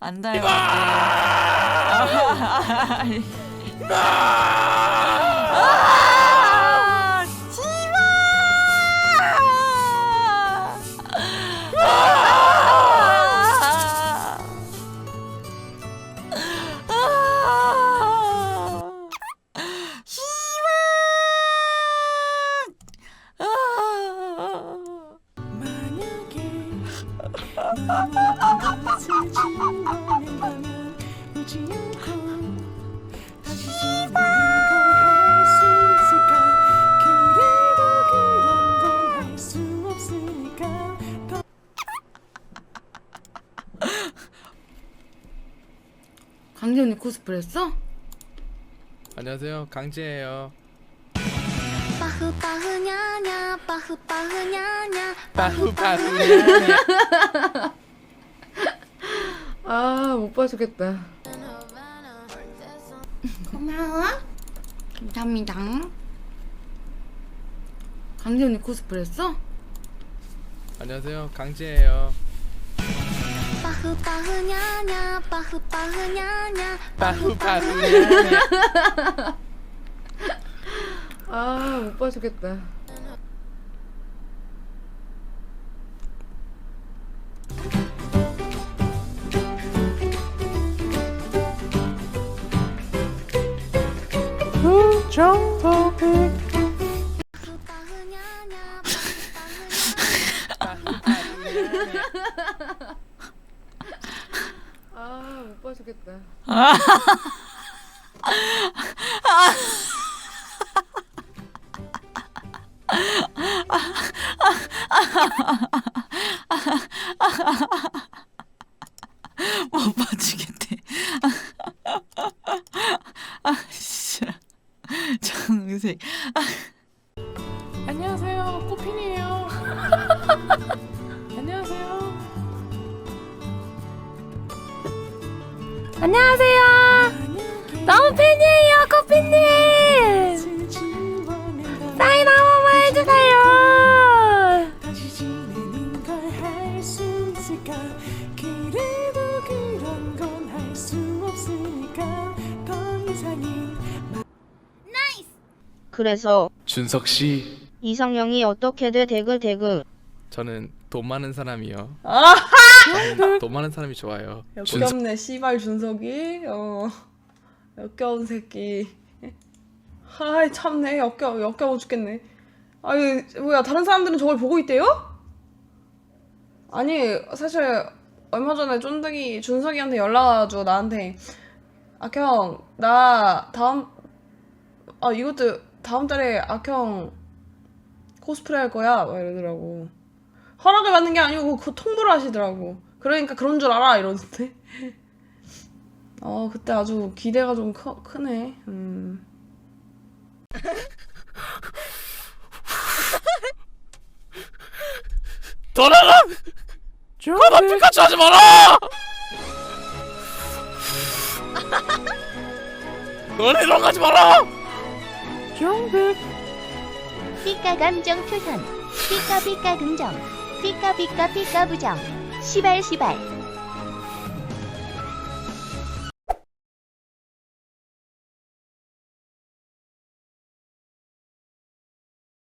안 닮았대. 아, 씨발! 아! 아! 씨발! 아! 강재 언니 코스프레 했어? 안녕하세요. 강재예요. 빠흐 빠흐냐냐 빠흐 빠흐냐냐 빠후 빠후 아, 못 봐주겠다. 고마워. 감사합니다. 강재 언니 코스프레 했어? 안녕하세요. 강재예요 빠흐 빠흐냐냐 빠흐 빠흐냐냐 빠후 빠후 아, 못 봐주겠다. 빠흐 빠흐냐냐. 빠흐 빠흐냐냐 아, 못 봐주겠대. 아, 진짜. 정색. 안녕하세요 꽃핀이에요 안녕하세요. 너무 팬이에요, 커피님. 사인 한 번만 해주세요. 그래서 준석 씨 이상형이 어떻게 돼 대글 대글 저는 돈 많은 사람이요. 아 저는 돈 많은 사람이 좋아요. 역겹네 씨발 준석이. 어. 역겨운 새끼. 아이 참네. 역겨 역겨워 죽겠네. 아니 뭐야 다른 사람들은 저걸 보고 있대요? 아니 사실 얼마 전에 쫀득이 준석이한테 연락 와가지고 나한테 악형 나 다음 아 이것도 다음 달에 악형 코스프레 할 거야? 막 이러더라고 허락을 받는 게 아니고 그 통보를 하시더라고. 그러니까 그런 줄 알아? 이러는데. 어 그때 아주 기대가 좀 크, 크네. 음. 돌아가! 가만 피카츄 하지 마라! 너네 하지 마라! 삐까 감정 표현. 삐까 삐까 긍정. 삐까 삐까 삐까 부정. 시발 시발.